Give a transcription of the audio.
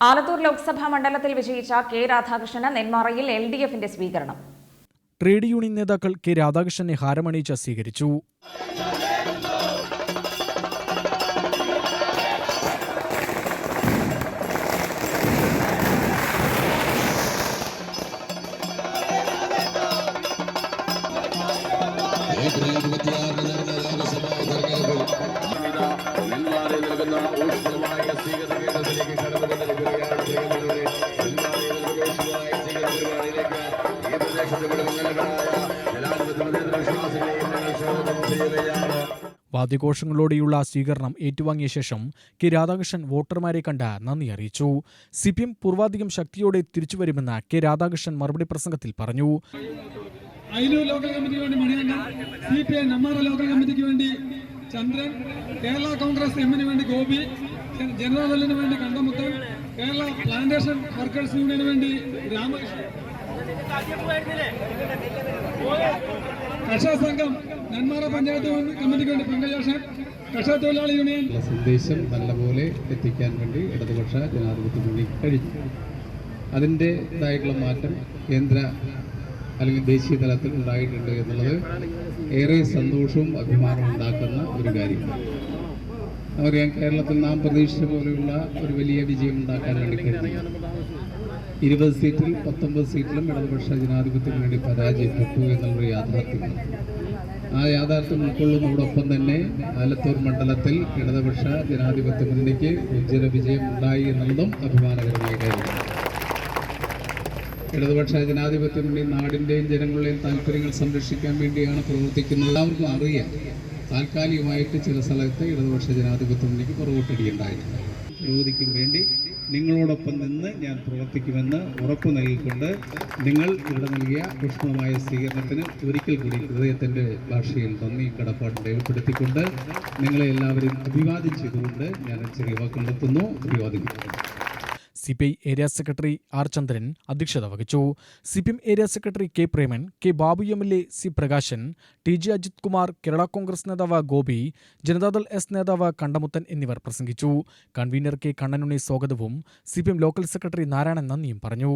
ആലത്തൂർ ലോക്സഭാ മണ്ഡലത്തിൽ വിജയിച്ച കെ രാധാകൃഷ്ണന് നെന്മാറയിൽ എൽ ഡി എഫിന്റെ സ്വീകരണം. ട്രേഡ് യൂണിയൻ നേതാക്കൾ കെ രാധാകൃഷ്ണനെ ഹാരമണിയിച്ച് സ്വീകരിച്ചു ഏപ്രിൽ ഇരുപത്തിയാറിന് നടന്ന പരിപാടിയിലേക്ക് ഈ പ്രദേശത്തെ ജനാധിപത്യ മതേതര വിശ്വാസികളെയും ഞങ്ങൾ സ്വാഗതം ചെയ്യുകയാണ്. വാദ്യഘോഷങ്ങളോടെയുള്ള സ്വീകരണം ഏറ്റുവാങ്ങിയ ശേഷം കെ രാധാകൃഷ്ണൻ വോട്ടർമാരെ കണ്ട് നന്ദി അറിയിച്ചു. സി പി എം പൂർവാധികം ശക്തിയോടെ തിരിച്ചുവരുമെന്ന് കെ രാധാകൃഷ്ണൻ മറുപടി പ്രസംഗത്തിൽ പറഞ്ഞു. അയിലൂർ ലോക്കൽ കമ്മിറ്റിക്ക് വേണ്ടി Manikandan C P I Nemmara local കമ്മിറ്റിക്ക് വേണ്ടി ചന്ദ്രൻ കേരള കോൺഗ്രസ് എമ്മിന് വേണ്ടി ഗോപി ജന- ജനതാദളിന് വേണ്ടി കണ്ടമുത്തൻ കേരള പ്ലാന്റേഷൻ വർക്കേഴ്സ് യൂണിയന് വേണ്ടി രാമകൃഷ്ണൻ. കർഷക സംഘം നെന്മാറ പഞ്ചായത്ത് കമ്മിറ്റിക്ക് വേണ്ടി പങ്കജോഷൻ കർഷക തൊഴിലാളി യൂണിയൻ. സന്ദേശം നല്ലപോലെ എത്തിക്കാൻ വേണ്ടി ഇടതുപക്ഷ ജനാധിപത്യ മുന്നണിക്ക് കഴിഞ്ഞു. അതിന്റെതായിട്ടുള്ള മാറ്റം കേന്ദ്ര അല്ലെങ്കിൽ ദേശീയ തലത്തിൽ ഉണ്ടായിട്ടുണ്ട് എന്നുള്ളത് ഏറെ സന്തോഷവും അഭിമാനവും ഉണ്ടാക്കുന്ന ഒരു കാര്യമാണ്. നമുക്കറിയാം കേരളത്തിൽ നാം പ്രതീക്ഷിച്ച പോലെയുള്ള ഒരു വലിയ വിജയം ഉണ്ടാക്കാൻ വേണ്ടി കഴിഞ്ഞു. ഇരുപത് സീറ്റിൽ പത്തൊമ്പത് സീറ്റിലും ഇടതുപക്ഷ ജനാധിപത്യത്തിന് വേണ്ടി പരാജയപ്പെട്ടു എന്നുള്ളൊരു യാഥാർത്ഥ്യമാണ് ആ യാഥാർത്ഥ്യം ഉൾക്കൊള്ളുന്നതോടൊപ്പം തന്നെ ആലത്തൂർ മണ്ഡലത്തിൽ ഇടതുപക്ഷ ജനാധിപത്യ മുന്നണിക്ക് ഉജ്ജ്വല വിജയം ഉണ്ടായി എന്നുള്ളതും അഭിമാനകരമായ കാര്യമാണ്. ഇടതുപക്ഷ ജനാധിപത്യ മുന്നണി നാടിന്റെയും ജനങ്ങളുടെയും താല്പര്യങ്ങൾ സംരക്ഷിക്കാൻ വേണ്ടിയാണ് പ്രവർത്തിക്കുന്നത്. എല്ലാവർക്കും അറിയാം താൽക്കാലികമായിട്ട് ചില സ്ഥലത്ത് ഇടതുപക്ഷ ജനാധിപത്യ മുന്നണിക്ക് പുറകോട്ടടിയുണ്ടായിട്ടുണ്ട്. പുരോഗതിക്കും വേണ്ടി നിങ്ങളോടൊപ്പം നിന്ന് ഞാൻ പ്രവർത്തിക്കുമെന്ന് ഉറപ്പ് നൽകിക്കൊണ്ട് നിങ്ങൾ ഇവിടെ നൽകിയ ഊഷ്മമായ സ്വീകരണത്തിന് ഒരിക്കൽ കൂടി ഹൃദയത്തിന്റെ ഭാഷയിൽ നന്ദി കടപ്പാട് രേഖപ്പെടുത്തിക്കൊണ്ട് നിങ്ങളെ എല്ലാവരും അഭിവാദ്യം ചെയ്തുകൊണ്ട് ഞാൻ ചെറിയ വാക്കുകൾ എത്തുന്നു അഭിവാദിക്കുന്നു C P I area secretary R Chandran അധ്യക്ഷത വഹിച്ചു. C P M area secretary K Preman K Babu M L A C Prakashan T J Ajith Kumar Kerala Congress നേതാവ് ഗോപി ജനതാദൾ എസ് നേതാവ് കണ്ടമുത്തൻ എന്നിവർ പ്രസംഗിച്ചു. കൺവീനർ കെ കണ്ണനുണ്ണി സ്വാഗതവും സിപിഎം ലോക്കൽ സെക്രട്ടറി നാരായണൻ നന്ദിയും പറഞ്ഞു.